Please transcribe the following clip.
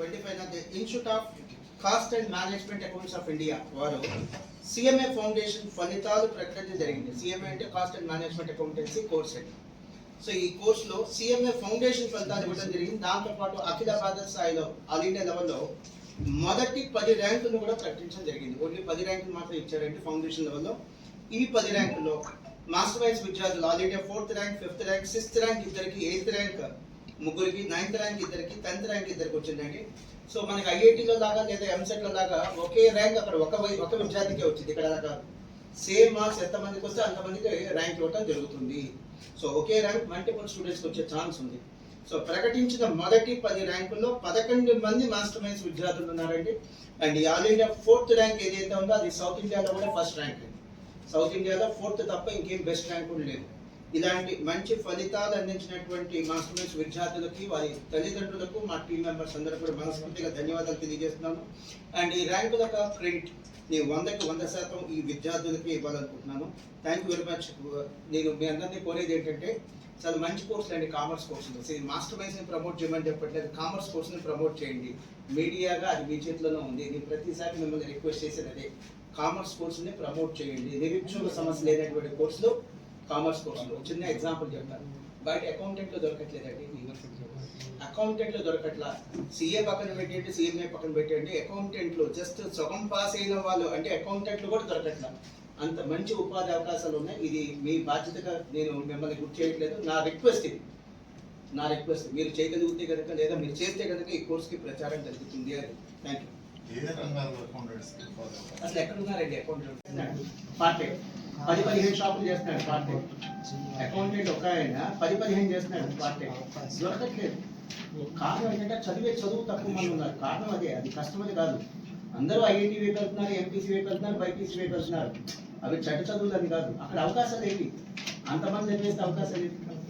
Twenty five institute of cost and management accountants of India వారు CMA foundation ఫలితాలు ప్రకటించడం జరిగింది. సిఎంఏ అంటే cost and management accountancy course అండి. సో ఈ కోర్సులో సిఎంఏ ఫౌండేషన్ ఫలితాలు ఇవ్వడం జరిగింది. దాంతోపాటు అఖిల భారత స్థాయిలో ఆల్ ఇండియా లెవెల్లో మొదటి పది ర్యాంకులను కూడా ప్రకటించడం జరిగింది. ఓన్లీ పది ర్యాంకులు మాత్రం ఇచ్చారండి ఫౌండేషన్ లెవెల్లో ఈ పది ర్యాంకుల్లో మాస్టర్ వైస్ విద్యార్థులు all India fourth rank fifth rank sixth rank ఇద్దరికి ఎయిత్ ర్యాంక్ ముగ్గురికి నైన్త్ ర్యాంక్ ఇద్దరికి టెన్త్ ర్యాంక్ ఇద్దరికి వచ్చిందండి. సో మనకి ఐఐటీలో లాగా లేదా ఎంసెట్లో దాకా లాగా ఒకే ర్యాంక్ అక్కడ ఒక వై- ఒక విద్యార్థికే వచ్చింది. ఇక్కడ దాకా సేమ్ మార్క్స్ ఎంతమందికి వస్తే అంతమందికి ర్యాంక్ ఇవ్వటం జరుగుతుంది. సో ఒకే ర్యాంక్ మల్టిపుల్ స్టూడెంట్స్కి వచ్చే ఛాన్స్ ఉంది. సో ప్రకటించిన మొదటి పది ర్యాంకుల్లో పదకొండు మంది మాస్టర్ మైన్స్ విద్యార్థులు ఉన్నారండి. అండ్ ఈ ఆల్ ఇండియా ఫోర్త్ ర్యాంక్ ఏదైతే ఉందో అది సౌత్ ఇండియాలో కూడా ఫస్ట్ ర్యాంక్ అండి. సౌత్ ఇండియాలో ఫోర్త్ తప్ప ఇంకేం బెస్ట్ ర్యాంక్ కూడా లేదు. ఇలాంటి మంచి ఫలితాలు అందించినటువంటి మా స్టూడెంట్స్ విద్యార్థులకి వారి తల్లిదండ్రులకు మా టీం మెంబర్స్ అందరూ కూడా మనస్ఫూర్తిగా ధన్యవాదాలు తెలియజేస్తున్నాను. అండ్ ఈ ర్యాంకుల క్రెడిట్ నేను వందకి వంద శాతం ఈ విద్యార్థులకి ఇవ్వాలనుకుంటున్నాను. థ్యాంక్ యూ వెరీ మచ్ నేను మీ అందరినీ కోరేది ఏంటంటే చాలా మంచి కోర్సులు అండి కామర్స్ కోర్సులు. సో మాస్టర్ మైన్స్ని ప్రమోట్ చేయమని చెప్పట్లేదు. కామర్స్ కోర్సుని ప్రమోట్ చేయండి. మీడియాగా అది మీ చేతిలోనే ఉంది. నేను ప్రతిసారి మిమ్మల్ని రిక్వెస్ట్ చేసేది అదే. కామర్స్ కోర్సుని ప్రమోట్ చేయండి. నిరుద్యోగ సమస్య లేనటువంటి కోర్సులు కామర్స్ కోర్సులు చిన్న ఎగ్జాంపుల్ చెప్తాను. బయట అకౌంటెంట్లో దొరకట్లేదండి అకౌంటెంట్లో దొరకట్లా. సీఏ పక్కన పెట్టండి సీఎంఏ పక్కన పెట్టండి అకౌంటెంట్లు జస్ట్ సగం పాస్ అయిన వాళ్ళు అంటే అకౌంటెంట్లు కూడా దొరకట్లా. అంత మంచి ఉపాధి అవకాశాలు ఉన్నాయి. ఇది మీ బాధ్యతగా నేను మిమ్మల్ని గుర్తు చేయట్లేదు. నా రిక్వెస్ట్ ఇది. నా రిక్వెస్ట్ మీరు చేయగలిగితే కనుక లేదా మీరు చేస్తే కనుక ఈ కోర్సుకి ప్రచారం జరుగుతుంది అని. Thank you? అసలు ఎక్కడ ఉన్నారండి అకౌంటెంట్ పార్ట్ టైం. పది పదిహేను షాపులు చేస్తున్నాడు పార్ట్. టైం అకౌంటెంట్ ఒక ఆయన పది పదిహేను చేస్తున్నాడు పార్ట్. టైం దొరకట్లేదు. కారణం ఏంటంటే చదివే చదువు తక్కువ మంది ఉన్నారు. కారణం అదే అది కష్టమది కాదు. అందరూ ఐఐటి వైపు వెళ్తున్నారు ఎంపీసీ వైపు వెళ్తున్నారు బైపీసీ వైపు వెళ్తున్నారు. అవి చెడ్డ చదువులు అని కాదు. అక్కడ అవకాశాలు ఏంటి అంతమంది చదివేస్తే అవకాశాలు ఏంటి